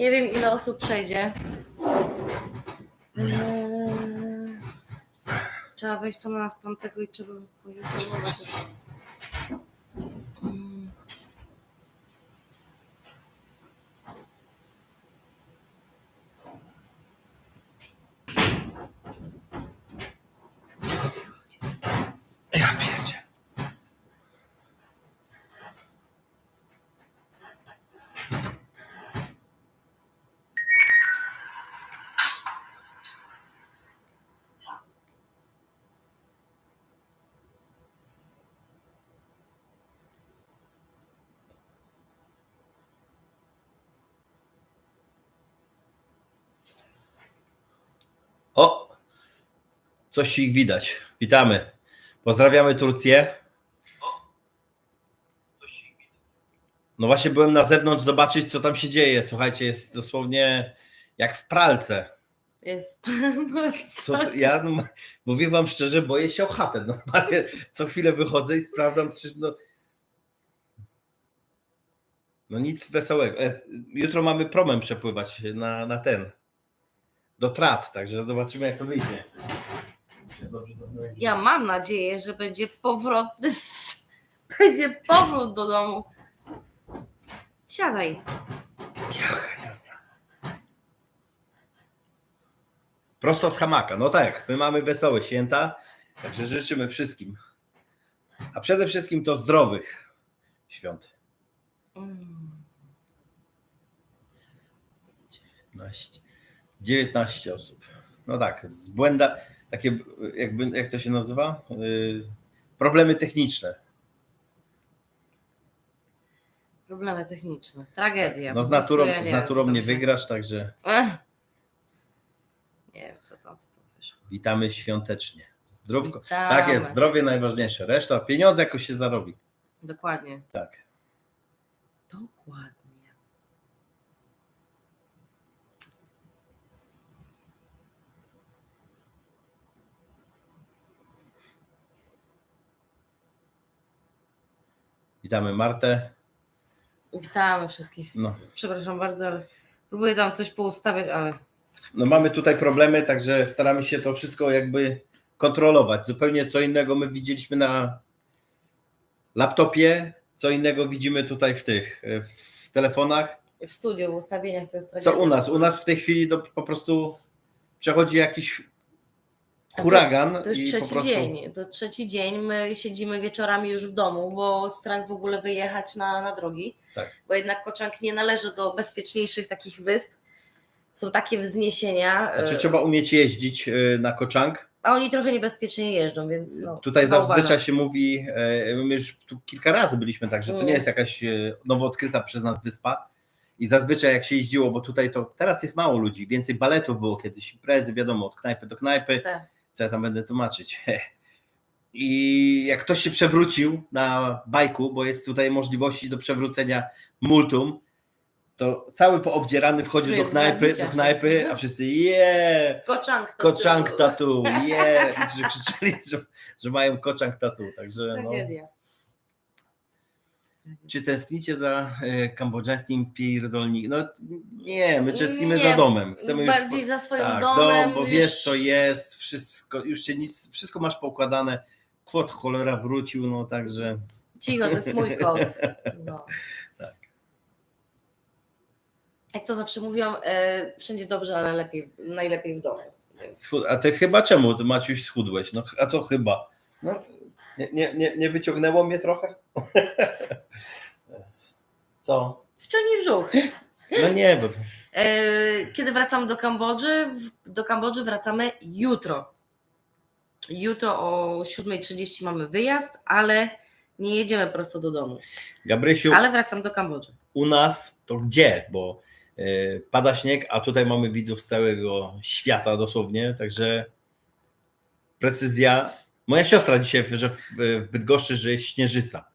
Nie wiem ile osób przejdzie. Eee, Trzeba wejść tam na następnego i trzeba poinformować. Coś ich widać. Witamy. Pozdrawiamy Turcję. No właśnie byłem na zewnątrz zobaczyć, co tam się dzieje. Słuchajcie, jest dosłownie jak w pralce. Jest. Co, ja no, mówię wam szczerze, boję się o chatę. Normalnie co chwilę wychodzę i sprawdzam, czy no, no nic wesołego. E, Jutro mamy promem przepływać na, na ten. Do trat, także zobaczymy jak to wyjdzie. Dobrze. Ja mam nadzieję, że będzie powrotny. Będzie powrót do domu. Siadaj. Jaka jazda. Prosto z hamaka. No tak, my mamy wesołe święta, także życzymy wszystkim. A przede wszystkim to zdrowych świąt. Mm. 19, 19 osób. No tak, z błęda, takie jakby, jak to się nazywa? Yy, problemy techniczne. Problemy techniczne. Tragedia. No z naturą, ja z nie wiem, naturą tam nie się- wygrasz, także Ech. Nie wiem, co tam z tym wyszło. witamy świątecznie. Zdrówko. Witamy. Tak jest, zdrowie najważniejsze. Reszta, pieniądze jakoś się zarobi. Dokładnie. Tak. Dokładnie. Witamy Martę. Witamy wszystkich. No, Przepraszam bardzo, ale próbuję tam coś poustawiać, ale no mamy tutaj problemy, także staramy się to wszystko jakby kontrolować. Zupełnie co innego my widzieliśmy na laptopie, co innego widzimy tutaj w tych, w telefonach. w studiu, w ustawieniach to jest tragedia. Co u nas? U nas w tej chwili do, po prostu przechodzi jakiś A to- huragan To już i trzeci prostu... dzień. To trzeci dzień. My siedzimy wieczorami już w domu, bo strach w ogóle wyjechać na, na drogi. Tak. Bo jednak Koczank nie należy do bezpieczniejszych takich wysp. Są takie wzniesienia. Znaczy trzeba umieć jeździć e, na koczank. A oni trochę niebezpiecznie jeżdżą, więc no, Tutaj zazwyczaj uważać. się mówi, e, my już tu kilka razy byliśmy, także to Mm. nie jest jakaś nowo odkryta przez nas wyspa. I zazwyczaj jak się jeździło, bo tutaj to teraz jest mało ludzi, więcej baletów było kiedyś, imprezy, wiadomo, od knajpy do knajpy, Tak. Co ja tam będę tłumaczyć. I jak ktoś się przewrócił na bajku, bo jest tutaj możliwości do przewrócenia multum, to cały poobdzierany wchodził do knajpy, do knajpy, a wszyscy je, Koczank tatu, je, krzyczeli, że, że mają koczank tatu, także no. Czy tęsknicie za e, kambodżańskim pierdolnikiem? No nie, my tęsknimy za domem. Chcemy już Bardziej za swoim tak, domem. dom, bo już- wiesz co jest, wszystko, już się nic, wszystko masz poukładane. Kot cholera wrócił, no także Cicho, to jest mój kot. No. Tak. Jak to zawsze mówią, e, wszędzie dobrze, ale lepiej, najlepiej w domu. a ty chyba czemu, ty Maciuś schudłeś? No a co chyba? No, nie, nie, nie, nie wyciągnęło mnie trochę? Co? Wciągnij brzuch. No nie, bo to, E, Kiedy wracamy do Kambodży? Do Kambodży wracamy jutro. Jutro o 7.30 mamy wyjazd, ale nie jedziemy prosto do domu. Gabrysiu, Ale wracam do Kambodży. u nas to gdzie? Bo e, pada śnieg, a tutaj mamy widzów z całego świata dosłownie, także precyzja. Moja siostra dzisiaj, że w, w Bydgoszczy, że jest śnieżyca,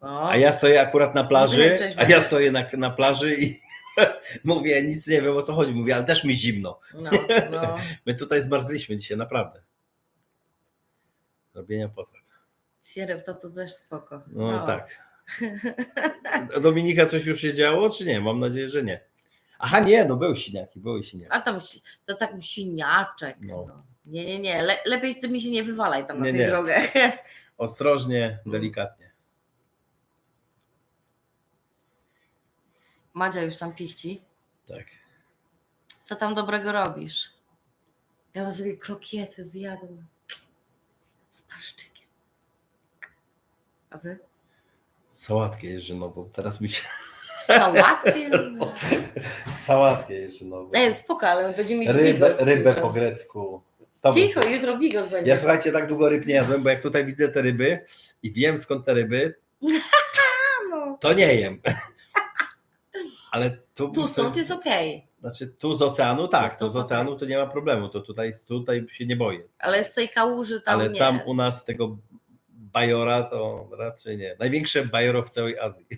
a ja stoję akurat na plaży, a ja stoję na, na plaży i mówię, nic nie wiem o co chodzi, mówię, ale też mi zimno. no, no. My tutaj zmarzliśmy dzisiaj, naprawdę. Robienia potraw. Sierep to tu też spoko. No, tak. A Dominika coś już się działo, czy nie? Mam nadzieję, że nie. Aha, nie, no były siniaki, były siniaki. A tam to tak siniaczek. No. No. Nie, nie, nie. Le, lepiej ty mi się nie wywalaj tam na Nie, tej nie. drogę. Ostrożnie, No. delikatnie. Madzia już tam pichci. Tak. Co tam dobrego robisz? Ja sobie krokiety zjadła. Z paszczykiem. A wy? Sałatkę jeżynową. Teraz mi się... Sałatkę? Sałatkę jeżynową. Nie, spoko, ale będziemy mieć Rybę, bigos rybę po grecku. To Cicho, będzie. jutro bigos będzie. Ja słuchajcie, tak długo ryb nie jadłem, bo jak tutaj widzę te ryby i wiem skąd te ryby, no. to nie jem. Ale tu, Tu stąd jest okej, Znaczy tu z oceanu, tak, tu z oceanu to nie ma problemu, to tutaj, tutaj się nie boję. ale z tej kałuży tam Ale nie. tam u nas tego bajora to raczej nie. Największe bajoro w całej Azji.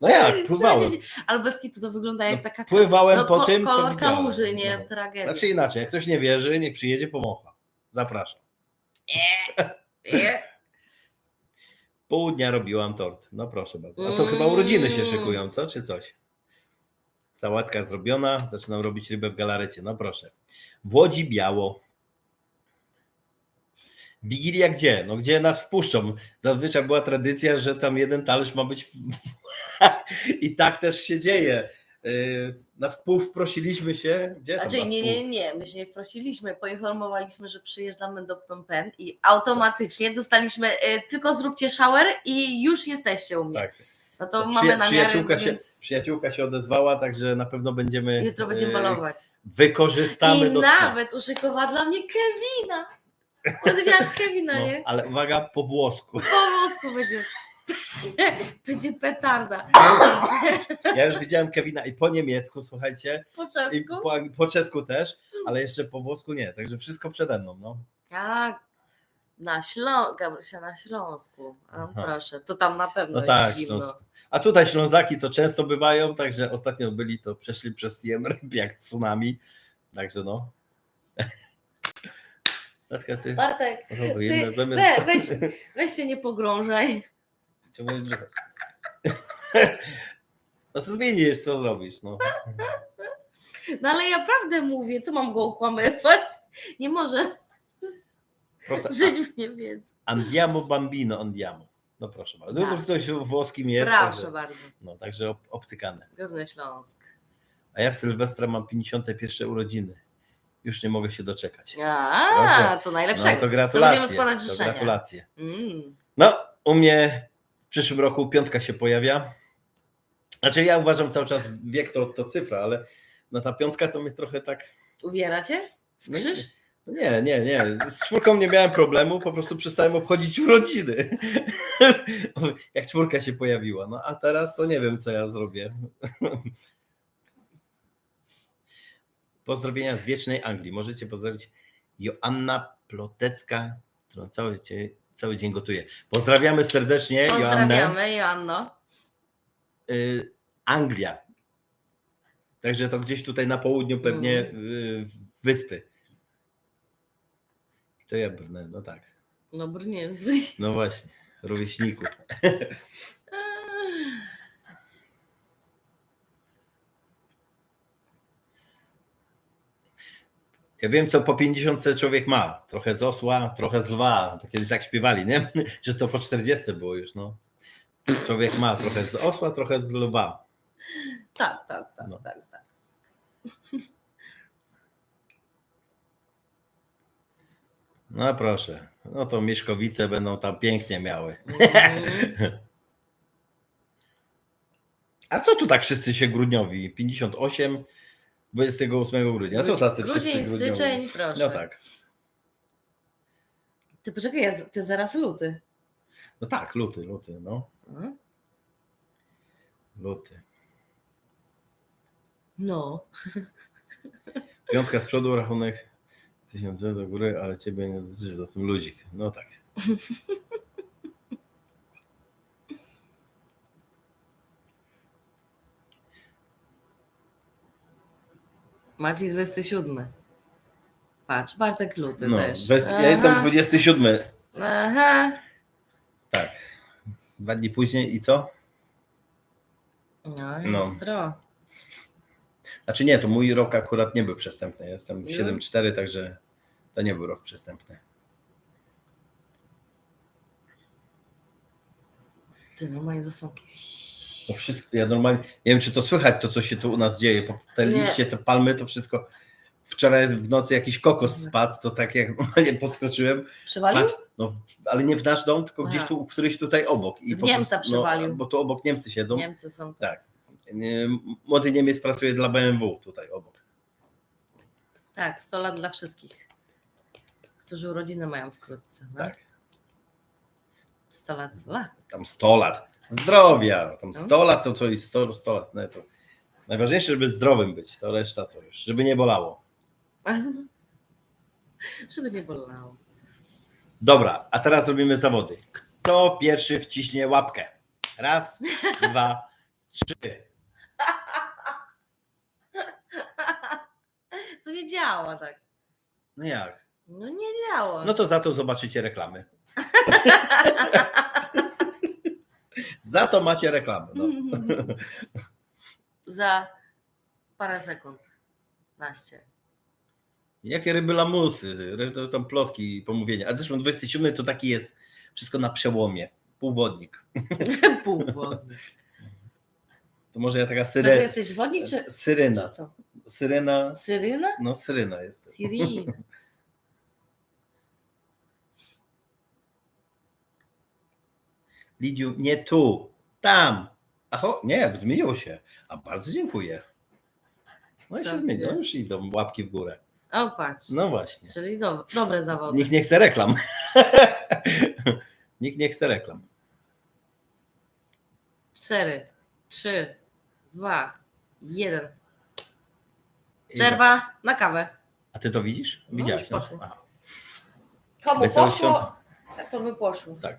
No jak, pływałem. Ale bez kitu to wygląda jak No, taka Pływałem no, po ko- tym, kolor kałuży, nie No. tragedia. Znaczy inaczej, jak ktoś nie wierzy, niech przyjedzie, pomocha. Zapraszam. Nie. Pół dnia robiłam tort. No proszę bardzo. A to chyba Mm. urodziny się szykują, co? Czy coś? Sałatka zrobiona, zaczynam robić rybę w galarecie. No proszę. W Łodzi biało. Wigilia gdzie? No gdzie nas wpuszczą? Zazwyczaj była tradycja, że tam jeden talerz ma być. I tak też się dzieje. Na wpływ prosiliśmy się. Gdzie Znaczy na nie, nie, nie, my się nie prosiliśmy, poinformowaliśmy, że przyjeżdżamy do Phnom Penh i automatycznie dostaliśmy y, tylko zróbcie shower i już jesteście u mnie. Tak. No to Przyja- mamy namiary, przyjaciółka, się, więc przyjaciółka się odezwała, także na pewno będziemy. jutro będziemy yy, balować. Wykorzystamy I do cna. nawet uszykowała dla mnie Kevina. Odwiat Kevina, No, nie? ale uwaga, po włosku. Po włosku będzie. Będzie petarda. Ja już widziałem Kevina i po niemiecku, słuchajcie, Po czesku? po, po czesku też, ale jeszcze po włosku nie, także wszystko przede mną. No. Tak. Na Śląsku, Gabrysia, na Śląsku. Aha. proszę, to tam na pewno No jest tak. Śląsku. A tutaj Ślązaki to często bywają, także ostatnio byli, to przeszli przez Ryb jak tsunami, także no. Natka, ty Bartek, ty, we, weź, weź się nie pogrążaj. Ciągle brzucha. No co zmienisz, co zrobisz, no. No ale ja prawdę mówię, co mam go okłamywać? Nie może Proszę, żyć w niewiedzy. Andiamo bambino, andiamo. No proszę bardzo. No, Tak. to ktoś włoskim jest, Proszę także, bardzo. no, także ob, obcykane. Górny Śląsk. A ja w Sylwestra mam 51 urodziny. Już nie mogę się doczekać. A, Proszę. to No najlepszego. to gratulacje. to życzenia. gratulacje. Mm. No, u mnie przyszłym roku piątka się pojawia. Znaczy ja uważam cały czas wiek to, to cyfra, ale no ta piątka to mnie trochę tak... Uwieracie? W No krzyż? Nie, nie, nie. Z czwórką nie miałem problemu, po prostu przestałem obchodzić urodziny. Jak czwórka się pojawiła. No a teraz to nie wiem, co ja zrobię. Pozdrowienia z wiecznej Anglii. Możecie pozdrowić Joanna Plotecka, którą cały, cały dzień gotuje. Pozdrawiamy serdecznie Joannę. Pozdrawiamy, Joanno. Y, Anglia. Także to gdzieś tutaj na południu pewnie Mhm. y, wyspy. To ja brnę, no tak. No brnie. No właśnie, rówieśniku. Ja wiem, co po 50 człowiek ma. Trochę z osła, trochę z lwa. To kiedyś tak śpiewali, nie? Że to po 40 było już, no. Człowiek ma trochę z osła, trochę z lwa. Tak, tak, tak, No. tak, tak. No proszę. No to Mieszkowice będą tam pięknie miały. Mhm. A co tu tak wszyscy się grudniowi? 58, 28 grudnia. Co tacy wszyscy Grudzień, grudniowi? styczeń, proszę. No tak. Ty poczekaj, ja, z- ty zaraz luty. No tak, luty, luty, no. Mhm. Luty. No. Piątka z przodu, rachunek tysiące do góry, ale ciebie nie dotyczy za tym ludzik. No tak. Maciej 27. Patrz, Bartek luty No, też. bez, ja jestem 27. Aha. Tak. Dwa dni później i co? No, No. no. Znaczy nie, to mój rok akurat nie był przestępny. Jestem No. 7-4, także to nie był rok przestępny. Ty normalnie zasłonki. No wszystko, ja normalnie, nie wiem czy to słychać, to co się tu u nas dzieje, po te Nie. liście, te palmy, to wszystko. Wczoraj w nocy jakiś kokos spadł, to tak jak normalnie podskoczyłem, Przywalił? patrz, no, ale nie w nasz dom, tylko gdzieś tu, któryś tutaj obok. I W po Niemca prostu- przywalił. No, bo tu obok Niemcy siedzą. Niemcy są. Tak. Nie, Młody Niemiec pracuje dla BMW tutaj obok. Tak, 100 lat dla wszystkich, którzy urodziny mają wkrótce. No? Tak. 100 lat, 100 lat. Tam 100 lat. Zdrowia. Tam No. 100 lat to co jest 100, 100 lat. No, to najważniejsze, żeby zdrowym być. To reszta to już, żeby nie bolało. Żeby nie bolało. Dobra, a teraz robimy zawody. Kto pierwszy wciśnie łapkę? Raz, dwa, trzy. To nie działa tak. No jak? No nie działa. No to za to zobaczycie reklamy. za to macie reklamy. No. Za parę sekund. Naście. Jakie ryby lamusy, to są plotki i pomówienia. A zresztą 27 to taki jest wszystko na przełomie. Półwodnik. Półwodnik. To może ja taka To ty syre... jesteś wodnik czy, syryna. Syryna? No syryna jest. Siri. Lidziu, nie tu, tam. Aho, nie, zmieniło się. A bardzo dziękuję. No i się zmieniło, już idą łapki w górę. O patrz. No właśnie. Czyli do, dobre zawody. Nikt nie chce reklam. Nikt nie chce reklam. Cztery, trzy, dwa, jeden. Przerwa na kawę. A ty to widzisz? No, Widziałaś, już no? poszło. Aha, Komu Wesołych poszło, świąt. to by poszło. tak.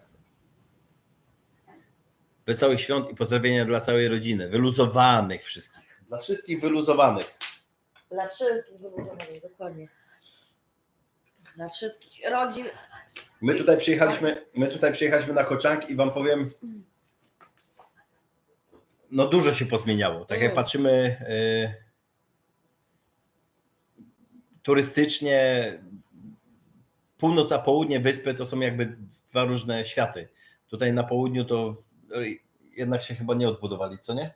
Wesołych świąt i pozdrowienia dla całej rodziny. Wyluzowanych wszystkich. Dla wszystkich wyluzowanych. Dla wszystkich wyluzowanych, dokładnie. Dla wszystkich rodzin. My tutaj przyjechaliśmy, my tutaj przyjechaliśmy na Koczank i wam powiem, no dużo się pozmieniało. Tak jak Mm. patrzymy y, turystycznie, północ a południe wyspy to są jakby dwa różne światy. Tutaj na południu to jednak się chyba nie odbudowali, co nie?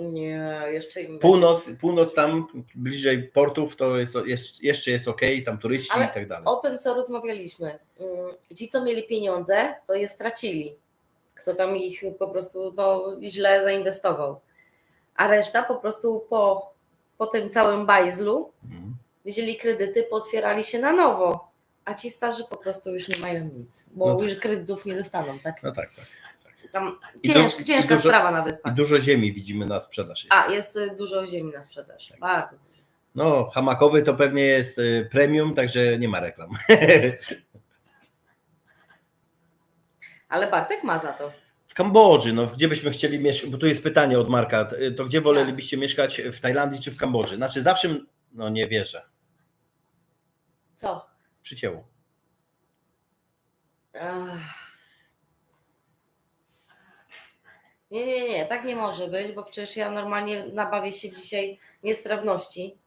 Nie, jeszcze im Północ, północ tam bliżej portów to jest, jest, jeszcze jest ok, tam turyści Ale i tak dalej. O tym, co rozmawialiśmy. Mm, Ci, co mieli pieniądze, to je stracili. Kto tam ich po prostu no, źle zainwestował. A reszta po prostu po, po tym całym bajzlu Mhm. wzięli kredyty, potwierali się na nowo. A ci starzy po prostu już nie mają nic, bo No tak. już kredytów nie dostaną. Tak? No tak, tak. Tam I cięż, du- i ciężka dużo- sprawa na I wyspach. dużo ziemi widzimy na sprzedaż. Jest. A, jest y, dużo ziemi na sprzedaż. Tak. Bardzo dużo. No, hamakowy to pewnie jest y, premium, także nie ma reklam. Ale Bartek ma za to. W Kambodży, no gdzie byśmy chcieli mieszkać, bo tu jest pytanie od Marka, y, to gdzie wolelibyście mieszkać, w Tajlandii czy w Kambodży? Znaczy zawsze, no nie wierzę, Co? Przycięło. Ach. Nie, nie, nie, tak nie może być, bo przecież ja normalnie nabawię się dzisiaj niestrawności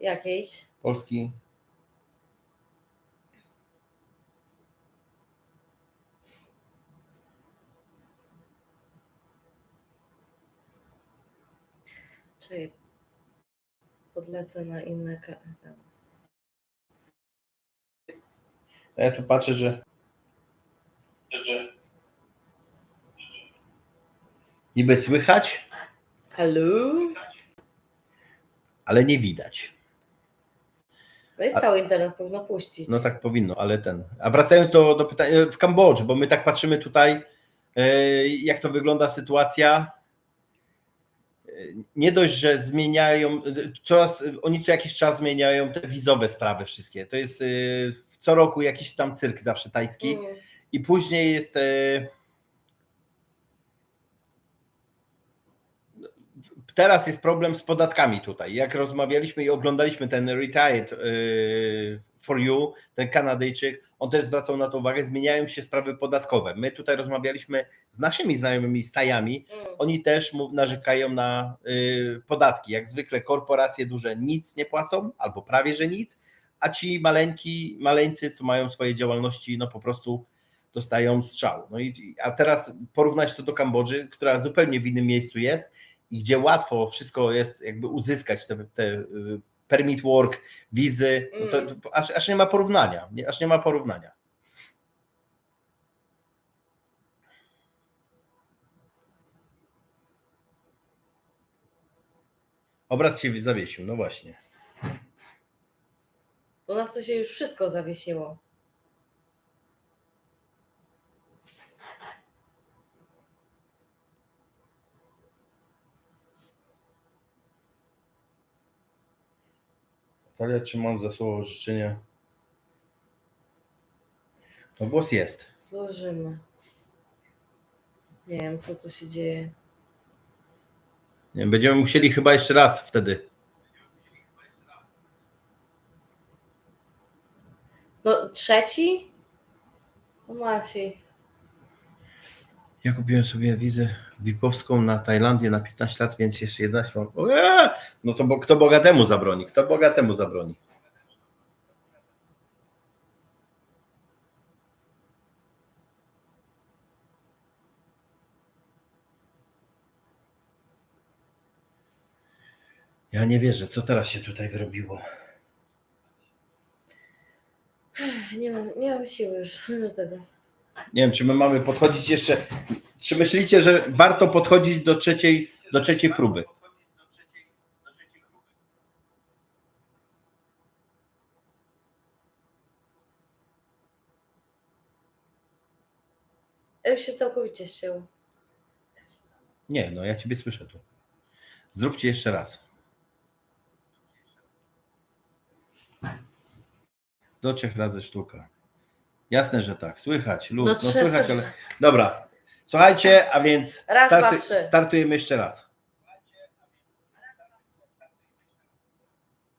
jakiejś. Polski. Czy podlecę na inne. A Ja tu patrzę, że niby słychać, Hello? ale nie widać. No jest A- cały internet, powinno puścić. No tak powinno, ale ten. A wracając do, do pytania, w Kambodży, bo my tak patrzymy tutaj, e, jak to wygląda sytuacja. E, Nie dość, że zmieniają, e, coraz, oni co jakiś czas zmieniają te wizowe sprawy wszystkie. To jest e, co roku jakiś tam cyrk zawsze tajski. Mm. I później jest. e, teraz jest problem z podatkami tutaj. Jak rozmawialiśmy i oglądaliśmy ten Retired yy, for You, ten Kanadyjczyk, on też zwracał na to uwagę, zmieniają się sprawy podatkowe. My tutaj rozmawialiśmy z naszymi znajomymi stajami, Mm. oni też narzekają na y, podatki. Jak zwykle korporacje duże nic nie płacą, albo prawie że nic, a ci maleńki, maleńcy, co mają swoje działalności, no po prostu dostają strzał. No i, a teraz porównać to do Kambodży, która zupełnie w innym miejscu jest i gdzie łatwo wszystko jest jakby uzyskać te, te y, permit work, wizy, no to, to aż, aż nie ma porównania, nie, aż nie ma porównania. Obraz się zawiesił, no właśnie. U nas to się już wszystko zawiesiło. Natalia, trzymam za słowo życzenia. No głos jest. Złożymy. Nie wiem, co tu się dzieje. Nie, będziemy musieli chyba jeszcze raz wtedy. No, trzeci? No Maciej. Ja kupiłem sobie wizę VIP-owską na Tajlandię na 15 lat, więc jeszcze 11 mam. O! No to bo, kto bogatemu zabroni? Kto bogatemu zabroni? Ja nie wierzę, co teraz się tutaj wyrobiło. Nie mam, nie mam siły już do tego. Nie wiem, czy my mamy podchodzić jeszcze. Czy myślicie, że warto podchodzić do trzeciej, do trzeciej próby? Ja już się całkowicie ścięło. Nie, no ja ciebie słyszę tu. Zróbcie jeszcze raz. Do trzech razy sztuka. Jasne, że tak. Słychać, luz. No słychać, ale. Dobra. Słuchajcie, a więc Raz, dwa, trzy. startujemy jeszcze raz.